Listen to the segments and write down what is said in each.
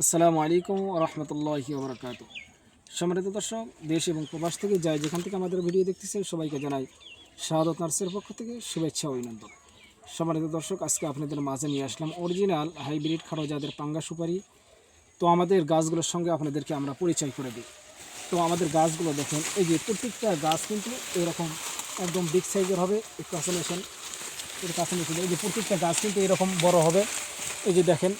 আসসালামু আলাইকুম রহমতুল্লাহি ওবরাকাত সম্মানিত দর্শক, দেশ এবং প্রবাস থেকে যাই যেখান থেকে আমাদের ভিডিও দেখতেছেন, সবাইকে জানাই শাহাদত নার্সের পক্ষ থেকে শুভেচ্ছা অভিনন্দন। সম্মানিত দর্শক, আজকে আপনাদের মাঝে নিয়ে আসলাম অরিজিনাল হাইব্রিড খাড়ো যাদের পাঙ্গা সুপারি। তো আমাদের গাছগুলোর সঙ্গে আপনাদেরকে আমরা পরিচয় করে দিই। তো আমাদের গাছগুলো দেখেন, এই যে প্রত্যেকটা গাছ কিন্তু এরকম একদম বিগ সাইজের হবে। একটু আসলে এর কাছে এই যে প্রত্যেকটা গাছ কিন্তু এরকম বড় হবে। এই যে দেখেন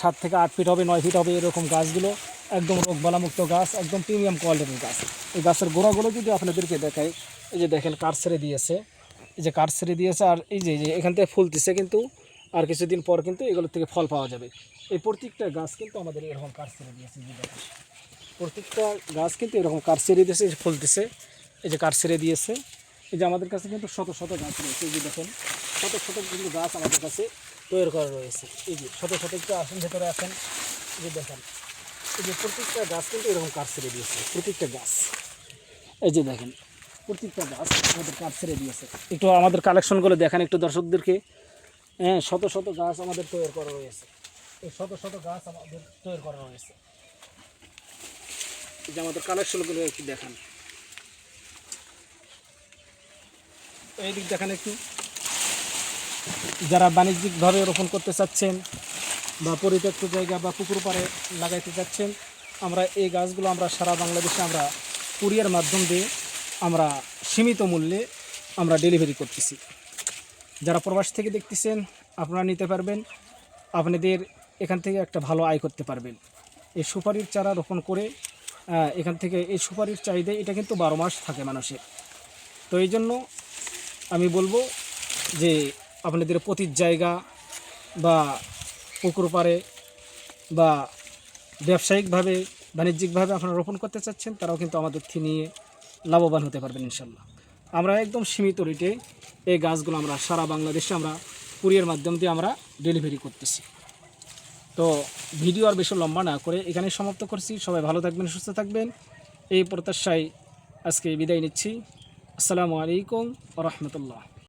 সাত থেকে আট ফিট হবে, নয় ফিট হবে এরকম গাছগুলো। একদম রোগবালামুক্ত গাছ, একদম প্রিমিয়াম কোয়ালিটির গাছ। এই গাছের গোড়াগুলো যদি আপনাদেরকে দেখাই, এই যে দেখেন কাঠ ছেড়ে দিয়েছে। এই যে কাঠ ছেড়ে দিয়েছে আর এই যে যে এখান থেকে ফুল দিছে কিন্তু, আর কিছুদিন পর কিন্তু এগুলোর থেকে ফল পাওয়া যাবে। এই প্রত্যেকটা গাছ কিন্তু আমাদের এরকম কাঠ ছেড়ে দিয়েছে প্রত্যেকটা গাছ কিন্তু এরকম কাঠ ছেড়ে দিয়েছে, ফুল দিছে। এই যে কাঠ ছেড়ে দিয়েছে। এই যে আমাদের কাছে কিন্তু শত শত গাছ রয়েছে, এই যে দেখেন। শত শত কিন্তু গাছ আমাদের কাছে তৈরি করা রয়েছে। এই যে শত শত একটু আসেন, ভেতরে আসেন। এই যে দেখেন, এই যে প্রত্যেকটা গাছ কিন্তু এরকম কাঠ ছেড়ে দিয়েছে, প্রত্যেকটা গাছ। এই যে দেখেন, প্রত্যেকটা গাছ আমাদের কাঠ ছেড়ে দিয়েছে। একটু আমাদের কালেকশনগুলো দেখেন একটু দর্শকদেরকে। হ্যাঁ শত শত গাছ আমাদের তৈরি করা রয়েছে। এই শত শত গাছ আমাদের তৈরি করা রয়েছে। এই যে আমাদের কালেকশনগুলো একটু দেখান। এই দিক দেখেন একটু। যারা বাণিজ্যিকভাবে রোপণ করতে চাচ্ছেন বা পরিত্যক্ত জায়গা বা পুকুর পাড়ে লাগাইতে চাচ্ছেন, আমরা এই গাছগুলো আমরা সারা বাংলাদেশে আমরা কুরিয়ার মাধ্যম দিয়ে আমরা সীমিত মূল্যে আমরা ডেলিভারি করতেছি। যারা প্রবাস থেকে দেখতেছেন, আপনারা নিতে পারবেন। আপনাদের এখান থেকে একটা ভালো আয় করতে পারবেন। এই সুপারির চারা রোপণ করে এখান থেকে এই সুপারির চাহিদা, এটা কিন্তু বারো মাস থাকে মানুষের। তো এই জন্য আমি বলব যে আপনাদের পতির জায়গা বা পুকুর পাড়ে বা ব্যবসায়িকভাবে, বাণিজ্যিকভাবে আপনারা রোপণ করতে চাচ্ছেন, তারাও কিন্তু আমাদের থেকে নিয়ে লাভবান হতে পারবেন ইনশাল্লাহ। আমরা একদম সীমিত রেটে এই গাছগুলো আমরা সারা বাংলাদেশে আমরা কুরিয়ার মাধ্যম দিয়ে আমরা ডেলিভারি করতেছি। তো ভিডিও আর বেশি লম্বা না করে এখানে সমাপ্ত করছি। সবাই ভালো থাকবেন, সুস্থ থাকবেন। এই প্রত্যাশায় আজকে বিদায় নিচ্ছি। আসসালামু আলাইকুম রহমতুল্লাহ।